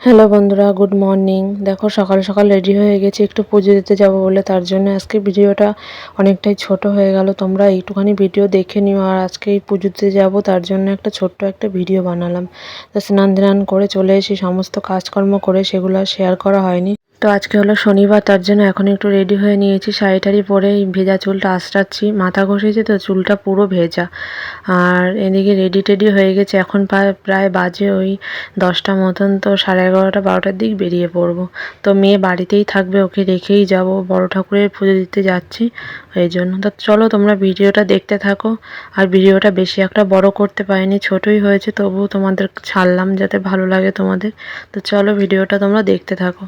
Hello বন্ধুরা, good morning. দেখো, সকাল সকাল রেডি হয়ে গেছি, একটু পুজো দিতে যাব বলে, তার জন্য আজকে ভিডিওটা অনেকটাই ছোট হয়ে গেল। তোমরা একটুখানি ভিডিও দেখে নিও, আর আজকে এই পুজো দিতে যাব, তার জন্য একটা ছোট্ট একটা ভিডিও বানালাম। তো স্নান ধান করে চলে এসে সমস্ত কাজকর্ম করে সেগুলো শেয়ার করা হয়নি। তো আজকে হলো শনিবার, তার জন্য এখন একটু রেডি হয়ে নিয়েছি। শাড়ি টাড়ি পরে ভেজা চুলটা আশ্রাচ্ছি মাথা ঘষেছি তো চুলটা পুরো ভেজা। আর এদিকে রেডি টেডি হয়ে গেছে। এখন প্রায় বাজে ওই দশটা মতন, তো সাড়ে এগারোটা, বারোটার দিক বেরিয়ে পড়ব। তো মেয়ে বাড়িতেই থাকবে, ওকে রেখেই যাব। বড় ঠাকুরের পুজো দিতে যাচ্ছি, এই জন্য। তো চলো তোমরা ভিডিওটা দেখতে থাকো। আর ভিডিওটা বেশি একটা বড় করতে পারিনি, ছোটই হয়েছে, তবুও তোমাদের ছাড়লাম যাতে ভালো লাগে তোমাদের। তো চলো ভিডিওটা তোমরা দেখতে থাকো।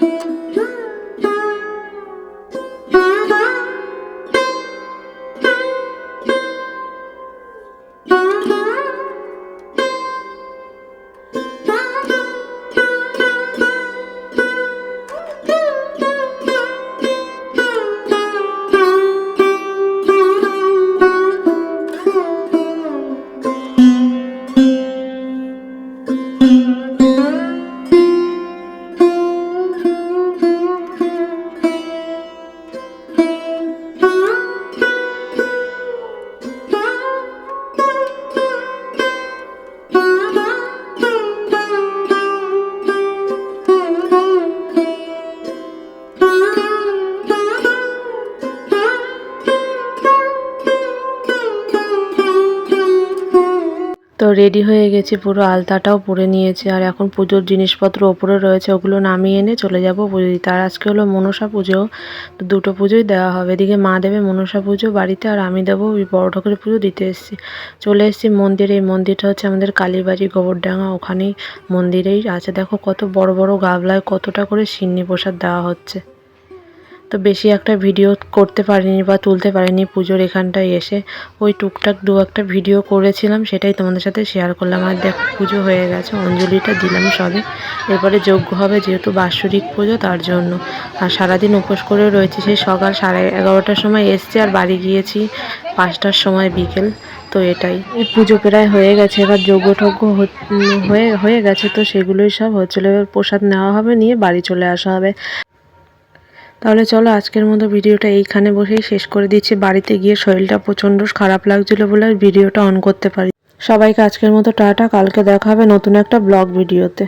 Bye. তো রেডি হয়ে গেছি, পুরো আলতাটাও পরে নিয়েছি। আর এখন পুজোর জিনিসপত্র ওপরে রয়েছে, ওগুলো নামিয়ে এনে চলে যাব পুজো দিতে। আর আজকে হলো মনসা পুজো, তো দুটো পুজোই দেওয়া হবে। এদিকে মা দেবে মনসা পুজো বাড়িতে, আর আমি দেবো ওই বড় ঠাকুরের পুজো দিতে এসেছি। চলে এসেছি মন্দিরে, এই মন্দিরটা হচ্ছে আমাদের কালীবাড়ি, গোবরডাঙ্গা, ওখানেই মন্দিরেই আছে। দেখো কত বড় বড় গাবলায় কতটা করে সিন্নি প্রসাদ দেওয়া হচ্ছে। তো বেশি একটা ভিডিও করতে পারিনি বা তুলতে পারিনি পুজোর এখানটায় এসে। ওই টুকটাক দু একটা ভিডিও করেছিলাম, সেটাই তোমাদের সাথে শেয়ার করলাম। আর দেখ, পুজো হয়ে গেছে, অঞ্জলিটা দিলাম সবে। এরপরে যোগ্য হবে যেহেতু বাৎসরিক পুজো, তার জন্য। আর সারাদিন উপোস করে রয়েছে, সেই সকাল সাড়ে এগারোটার সময় এসছি আর বাড়ি গিয়েছি পাঁচটার সময় বিকেল। তো এটাই। এই পুজো প্রায় হয়ে গেছে, এবার যজ্ঞ টজ্ঞ হয়ে হয়ে গেছে, তো সেগুলোই সব হচ্ছিল এবার প্রসাদ নেওয়া হবে, নিয়ে বাড়ি চলে আসা হবে। তাহলে চলো আজকের মতো ভিডিওটা এইখানে বসেই শেষ করে দিচ্ছি। বাড়িতে গিয়ে শরীরটা প্রচণ্ড খারাপ লাগছিল বলে ভিডিওটা অন করতে পারি সবাইকে আজকের মতো টাটা, কালকে দেখা হবে নতুন একটা ব্লগ ভিডিওতে।